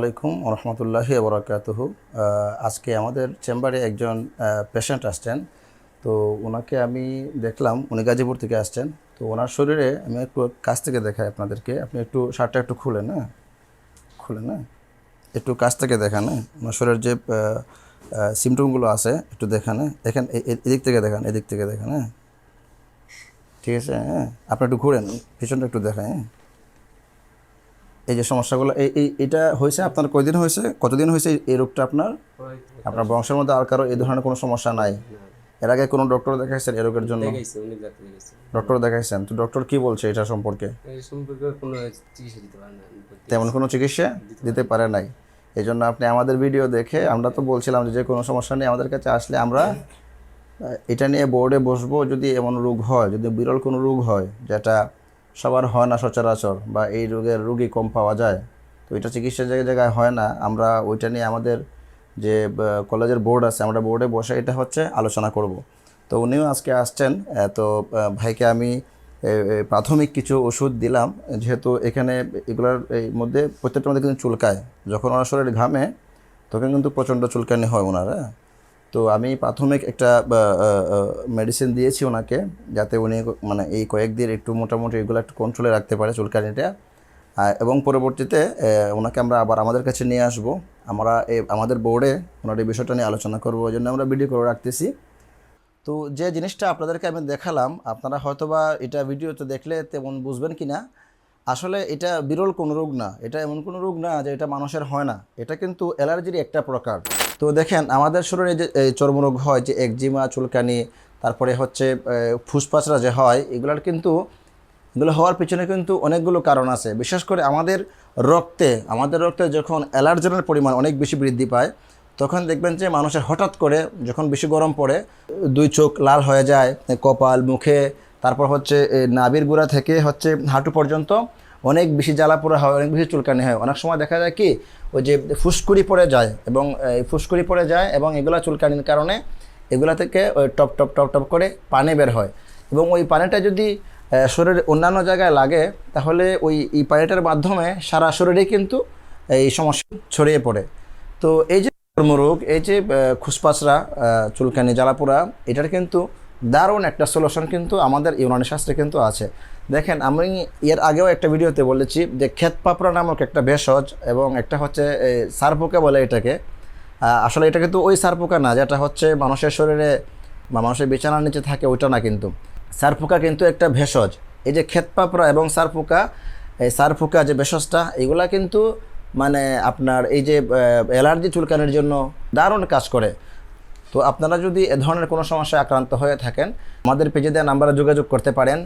আলাইকুম রহমতুল্লাহি বরাকাতুহু আজকে আমাদের চেম্বারে একজন পেশেন্ট আসছেন। তো ওনাকে আমি দেখলাম, উনি গাজীপুর থেকে আসছেন। তো ওনার শরীরে আমি একটু কাছ থেকে দেখাই আপনাদেরকে। আপনি একটু শার্টটা একটু খুলেন হ্যাঁ? খুলেন হ্যাঁ? একটু কাছ থেকে দেখান হ্যাঁ? ওনার শরীরের যে সিমটমগুলো আছে, একটু দেখান দেখেন এদিক থেকে দেখান, এদিক থেকে দেখান হ্যাঁ? ঠিক আছে হ্যাঁ? আপনি একটু ঘুরেন পিছনটা একটু দেখান হ্যাঁ? এই যে সমস্যাগুলো এই এই এটা হয়েছে আপনার কয়দিন হয়েছে? কতদিন হয়েছে এই- রোগটা আপনার? আপনার বংশের মধ্যে আর কারও এই ধরনের কোনো সমস্যা নাই? এর আগে কোনো ডক্টর দেখাইছেন এই রোগের জন্য? ডক্টর দেখাইছেন? তো ডক্টর কি বলছে এটা সম্পর্কে? তেমন কোনো চিকিৎসা দিতে পারে নাই। এই জন্য আপনি আমাদের ভিডিও দেখে আমরা তো বলছিলাম যে কোনো সমস্যা নেই আমাদের কাছে আসলে আমরা এটা নিয়ে বোর্ডে বসবো যদি এমন রোগ হয় যদি বিরল কোনো রোগ হয় যেটা সবার হয় না সচরাচর বা এই রোগের রুগী কম পাওয়া যায়। তো এটা চিকিৎসা জায়গায় জায়গায় হয় না। আমরা ওইটা নিয়ে আমাদের যে কলেজের বোর্ড আছে, আমরা বোর্ডে বসে এটা হচ্ছে আলোচনা করব। তো উনিও আজকে আসছেন তো ভাইকে আমি প্রাথমিক কিছু ওষুধ দিলাম। যেহেতু এখানে এগুলোর, এই মধ্যে প্রত্যেকটার মধ্যে কিন্তু চুলকায়। যখন ওনার শরীর ঘামে, তখন কিন্তু প্রচণ্ড চুলকানি হয় ওনার হ্যাঁ? তো আমি প্রাথমিক একটা মেডিসিন দিয়েছি ওনাকে যাতে উনি মানে এই কয়েকদিন একটু মোটামুটি এগুলো একটু কন্ট্রোলে রাখতে পারে চুলকানিটা। এবং পরবর্তীতে ওনাকে আমরা আবার আমাদের কাছে নিয়ে আসব। আমরা আমাদের বোর্ডে ওনার এই বিষয়টা নিয়ে আলোচনা করব, ওই জন্য আমরা ভিডিও করে রাখতেছি। তো যে জিনিসটা আপনাদেরকে আমি দেখালাম, আপনারা হয়তোবা এটা ভিডিওতে দেখলে তেমন বুঝবেন কি না আসলে এটা বিরল কোনো রোগ না, এটা এমন কোনো রোগ না যে এটা মানুষের হয় না। এটা কিন্তু অ্যালার্জির একটা প্রকার। তো দেখেন, আমাদের শরীরে যে চর্মরোগ হয়, যে একজিমা, চুলকানি, তারপরে হচ্ছে ফুসফাসরা যে হয়, এগুলোর কিন্তু, এগুলো হওয়ার পিছনে কিন্তু অনেকগুলো কারণ আছে। বিশেষ করে আমাদের রক্তে আমাদের রক্তে যখন অ্যালার্জেনের পরিমাণ অনেক বেশি বৃদ্ধি পায়, তখন দেখবেন যে মানুষের হঠাৎ করে যখন বেশি গরম পড়ে, দুই চোখ লাল হয়ে যায়, কপাল, মুখে, তারপর হচ্ছে নাবির গোড়া থেকে হচ্ছে হাঁটু পর্যন্ত অনেক বেশি জ্বালা পোড়া হয়, অনেক বেশি চুলকানি হয়। অনেক সময় দেখা যায় কি, ওই যে ফুসকুড়ি পড়ে যায় এবং ফুসকুড়ি পড়ে যায় এবং এগুলা চুলকানির কারণে এগুলা থেকে ওই টপ টপ টপ টপ করে পানি বের হয়। এবং ওই পানিটা যদি শরীরের অন্যান্য জায়গায় লাগে, তাহলে ওই, এই পানিটার মাধ্যমে সারা শরীরে কিন্তু এই সমস্যা ছড়িয়ে পড়ে। তো এই যে চর্মরোগ, এই যে খুসপাসরা চুলকানি জ্বালাপোড়া এটার কিন্তু দারুণ একটা সলিউশন কিন্তু আমাদের ইউনানি শাস্ত্রে কিন্তু আছে। দেখেন, আমি এর আগেও একটা ভিডিওতে বলেছি যে ক্ষেত পাপড়া নামক একটা ভেষজ এবং একটা হচ্ছে সারপোকা বলে এটাকে। আসলে এটা কিন্তু ওই সারপোকা না, যেটা হচ্ছে মানুষের শরীরে বা মানুষের বিছানার নিচে থাকে ওইটা না কিন্তু। সারপোকা কিন্তু একটা ভেষজ। এই যে ক্ষেত পাপড়া এবং সারপোকা, এই সারপোকা যে ভেষজটা, এগুলা কিন্তু মানে আপনার এই যে অ্যালার্জি চুলকানির জন্য দারুণ কাজ করে। তো আপনারা যদি এ ধরনের কোনো সমস্যায় আক্রান্ত হয়ে থাকেন, আমাদের পেজে দেওয়া নাম্বারে যোগাযোগ করতে পারেন।